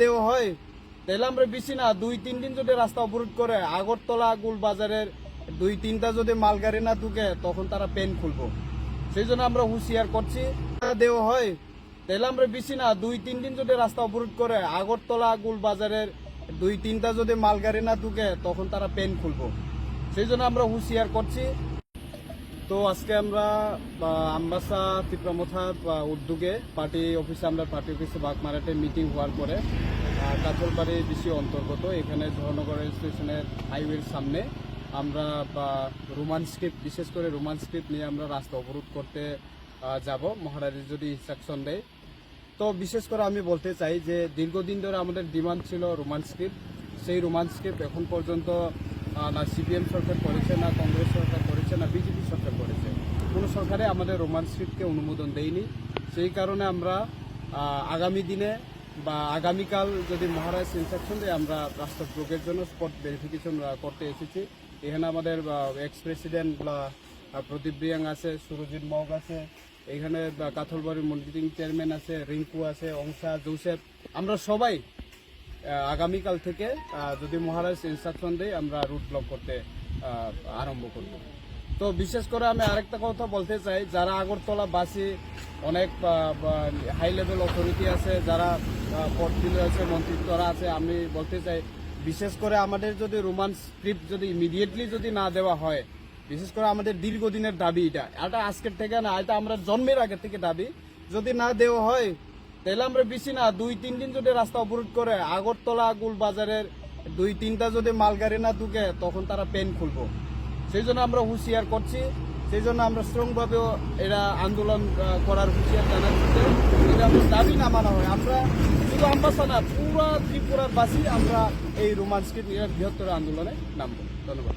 দেওয়া হয় তাহলে আমরা বেশি না, দুই, তিন দিন যদি রাস্তা অবরোধ করে, আগরতলা গুল বাজারের দুই, তিনটা যদি মালগাড়ি না ঢুকে, তখন তারা পেন খুলবো। সেই জন্য আমরা হুঁশিয়ার করছি দেওয়া হয়। তাহলে আমরা বেশি না, দুই, তিন দিন যদি রাস্তা অবরোধ করে, আগরতলা গুল বাজারের দুই, তিনটা যদি মালগাড়ি না ঢুকে, তখন তারা পেন খুলবো। সেই জন্য আমরা হুঁশিয়ার করছি তো আজকে আমরা আমবাসা তীব্রমথার উদ্যোগে পার্টি অফিসে আমরা পার্টি অফিসে বাগমারাটে মিটিং হওয়ার পরে কাঁচলবাড়ি ডিসি অন্তর্গত, এখানে ধর্মনগর রেল স্টেশনের হাইওয়ের সামনে আমরা রোমান স্ক্রিপ্ট বিশেষ করে রোমান স্ক্রিপ্ট নিয়ে আমরা রাস্তা অবরোধ করতে যাব। মহারাজি যদি ইনস্ট্রাকশন দেয়। তো বিশেষ করে আমি বলতে চাই যে, দীর্ঘদিন ধরে আমাদের ডিমান্ড ছিল রোমান স্ক্রিপ্ট সেই রোমান স্ক্রিপ্ট এখন পর্যন্ত না সিপিএম সরকার করেছে, না, কংগ্রেস সরকার করেছে না বিজেপি সরকার করেছে কোনো সরকারে আমাদের রোমান স্ক্রিপ্টকে অনুমোদন দেয়নি। সেই কারণে আমরা আগামী দিনে বা আগামীকাল যদি মহারাজ ইনস্ট্রাকশন দেয়, আমরা রাস্তা ব্লকের জন্য স্পট ভেরিফিকেশন করতে এসেছি। এখানে আমাদের এক্স প্রেসিডেন্ট প্রদীপ রিয়াং আছে, সুরজিৎ মগ আছে, এখানে কাথলবাড়ির মনিটরিং চেয়ারম্যান আছে, রিঙ্কু আছে, অংশা, জোসেফ। আমরা সবাই আগামীকাল থেকে যদি মহারাজ ইনস্ট্রাকশন দেয়, আমরা রুট ব্লক করতে আরম্ভ করব। তো বিশেষ করে আমি আরেকটা কথা বলতে চাই, যারা আগরতলা বাসে, অনেক হাই লেভেল অথরিটি আছে, যারা পর্টিলে আছে, মন্ত্রিত্বরা আছে, আমি বলতে চাই, বিশেষ করে আমাদের যদি রোমান স্ক্রিপ্ট যদি ইমিডিয়েটলি যদি না দেওয়া হয়, বিশেষ করে আমাদের দীর্ঘদিনের দাবি এটা এটা আজকের থেকে না, এটা আমরা জন্মের আগে থেকে দাবি, যদি না দেওয়া হয়, তাহলে আমরা বেশি না, দুই, তিন দিন যদি রাস্তা অবরোধ করে, আগরতলা গুল বাজারের দুই, তিনটা যদি মালগাড়ি না ঢুকে, তখন তারা পেন খুলবো। সেই জন্য আমরা হুঁশিয়ার করছি। সেই জন্য আমরা স্ট্রংভাবেও এরা আন্দোলন করার হুঁশিয়ার জানাচ্ছি। যদি আমাদের দাবি না মানা হয়। আমরা শুধু আমরা না, পুরো ত্রিপুরার বাসী আমরা এই রোমান্সকে নিয়ে বৃহত্তর আন্দোলনে নামব। ধন্যবাদ।